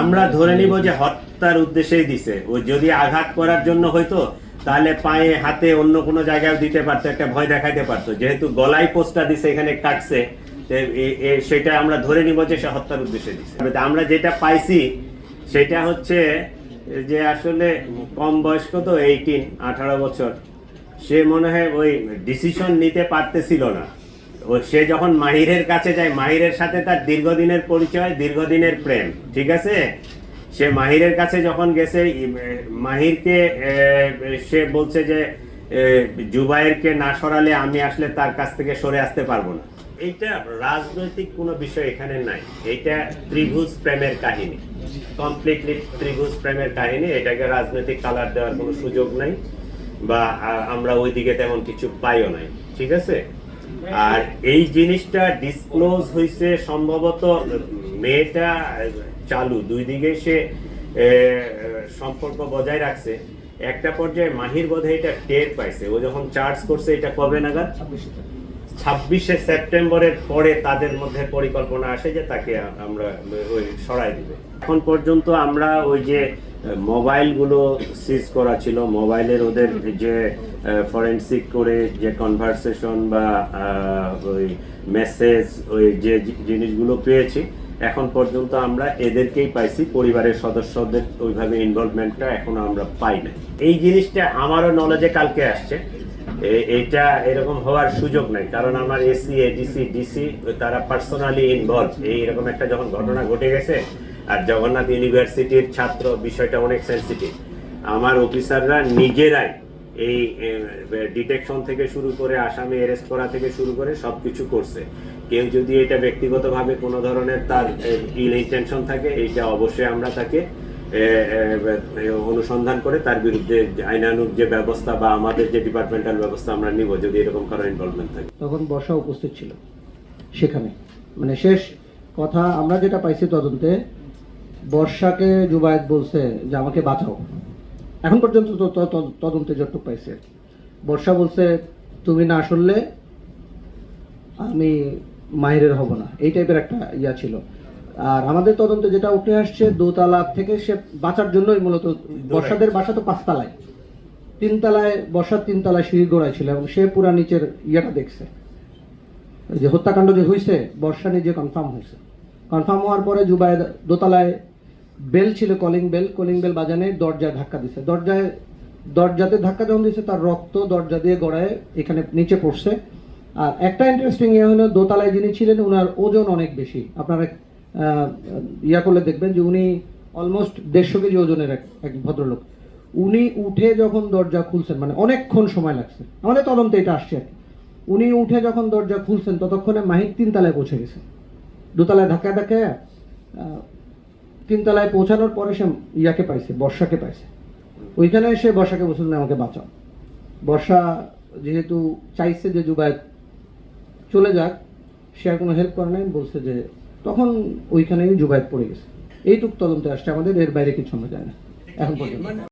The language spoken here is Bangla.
আমরা ধরে নিব যে হত্যার উদ্দেশ্যেই দিছে। ও যদি আঘাত করার জন্য হয়তো তাহলে পায়ে, হাতে অন্য কোনো জায়গায় দিতে পারতো, একটা ভয় দেখাইতে পারতো। যেহেতু গলায় পোস্টটা দিছে, এখানে কাটছে সেটা আমরা ধরে নিব যে সে হত্যার উদ্দেশ্যে দিছে। আমরা যেটা পাইছি, সেটা হচ্ছে যে আসলে কম বয়স্ক তো এইটিন আঠারো বছর, সে মনে হয় ওই ডিসিশন নিতে পারতেছিল না। সে যখন মাহিরের কাছে যায়, মাহিরের সাথে তার দীর্ঘদিনের পরিচয়, দীর্ঘদিনের প্রেম, ঠিক আছে? সে মাহিরের কাছে যখন গেছে মাহিরকে সে বলছে যে জুবাইরকে না সরালে আমি আসলে তার কাছ থেকে সরে আসতে পারব না। এইটা রাজনৈতিক কোনো বিষয় এখানে নাই। এটা ত্রিভুজ প্রেমের কাহিনী। কমপ্লিটলি ত্রিভুজ প্রেমের কাহিনী। এটাকে রাজনৈতিক কালার দেওয়ার কোনো সুযোগ নাই বা আমরা ওইদিকে তেমন কিছু পাইও নাই। ঠিক আছে? আর এই জিনিসটা ডিসক্লোজ হয়েছে সম্ভবত মেয়েটা, চালু, দুই দিকে সে সম্পর্ক বজায় রাখছে। একটা পর্যায়ে মাহির বোধহয় এটা টের পাইছে। ও যখন চার্জ করছে, এটা কবে নাগাদ? ছাব্বিশে সেপ্টেম্বরের পরে তাদের মধ্যে পরিকল্পনা আসে যে তাকে আমরা ওই সরাই দিবে। এখন পর্যন্ত আমরা ওই যে মোবাইলগুলো সিজ করা ছিল, মোবাইলের ওদের যে ফরেনসিক করে যে কনভারসেশন বা ওই মেসেজ ওই যে জিনিসগুলো পেয়েছি, এখন পর্যন্ত আমরা এদেরকেই পাইছি, পরিবারের সদস্যদের ওইভাবে ইনভলভমেন্টটা এখনও আমরা পাই না এই জিনিসটা আমারও নলেজে কালকে আসছে। এটা এরকম হওয়ার সুযোগ নাই, কারণ আমার এসি, এডিসি, ডিসি, তারা পার্সোনালি ইনভলভ এই এরকম একটা যখন ঘটনা ঘটে গেছে, আর জগন্নাথ ইউনিভার্সিটির ছাত্র বিষয়টা অনেক সেন্সিটিভ আমার অফিসাররা নিজেরাই এই ডিটেকশন থেকে শুরু করে, আসামি অ্যারেস্ট করা থেকে শুরু করে সব কিছু করছে। কেউ যদি এটা ব্যক্তিগতভাবে কোনো ধরনের তার ইল ইন্টেনশন থাকে, এইটা অবশ্যই আমরা তাকে অনুসন্ধান করে তার বিরুদ্ধে যে আইনানুগ যে ব্যবস্থা বা আমাদের যে ডিপার্টমেন্টাল ব্যবস্থা আমরা নিব যদি এরকম কারও ইনভলভমেন্ট থাকে। তখন বর্ষা উপস্থিত ছিল সেখানে। মানে শেষ কথা আমরা যেটা পাইছি তদন্তে, বর্ষাকে জুবায়েত বলছে যে আমাকে বাঁচাও। এখন পর্যন্ত তদন্তে যতটুকু পাইছে। বর্ষা বলছে, তুমি না শুনলে আমি মাহিরের হব না। এই টাইপের একটা ইয়া ছিল। আর আমাদের তদন্তে যেটা উঠে আসছে দোতলা থেকে সে বাঁচার জন্যই মূলত বর্ষাদের বাসা তো পাঁচতলায়। তিনতলায় বর্ষার তিনতলায় সিঁড়ি গোড়ায় ছিল এবং সে পুরা নিচের ইয়েটা দেখছে। যে হত্যাকাণ্ড যে হয়েছে বর্ষা নিজে কনফার্ম হয়েছে কনফার্ম হওয়ার পরে জুবাই দোতলায় বেল ছিল কলিং বেল কলিং বেল বাজানে দরজায় ধাক্কা দিছে। দরজায় দরজাতে ধাক্কা যখন দিছে তার রক্ত দরজা দিয়ে গড়ায় এখানে নিচে পড়ছে। আর একটা ইন্টারেস্টিং ইয়ে হলো দোতলায় যিনি ছিলেন ওনার ওজন অনেক বেশি। আপনারা ইয়া করলে দেখবেন যে উনি অলমোস্ট দেড়শো কেজি ওজনের এক এক ভদ্রলোক। উনি উঠে যখন দরজা খুলছেন মানে অনেকক্ষণ সময় লাগছে। আমাদের তদন্তে এটা আসছে আর উনি উঠে যখন দরজা খুলছেন, ততক্ষণে মাহির তিনতলায় পৌঁছে গেছে। দোতলায় ধাক্কা ধাক্কা তিনতলায় পৌঁছানোর পরে সে ইয়াকে পাইছে, বর্ষাকে পাইছে। ওইখানে এসে বর্ষাকে বলছিল আমাকে বাঁচাও। বর্ষা যেহেতু চাইছে যে জুবায়েত চলে যাক, সে আর কোনো হেল্প করে নাই, বলছে যে তখন ওইখানে জুবায়েত পড়ে গেছে। এইটুক তদন্তে আসছে, আমাদের এর বাইরে কিছু আমরা যায় না। এখন পর্যন্ত।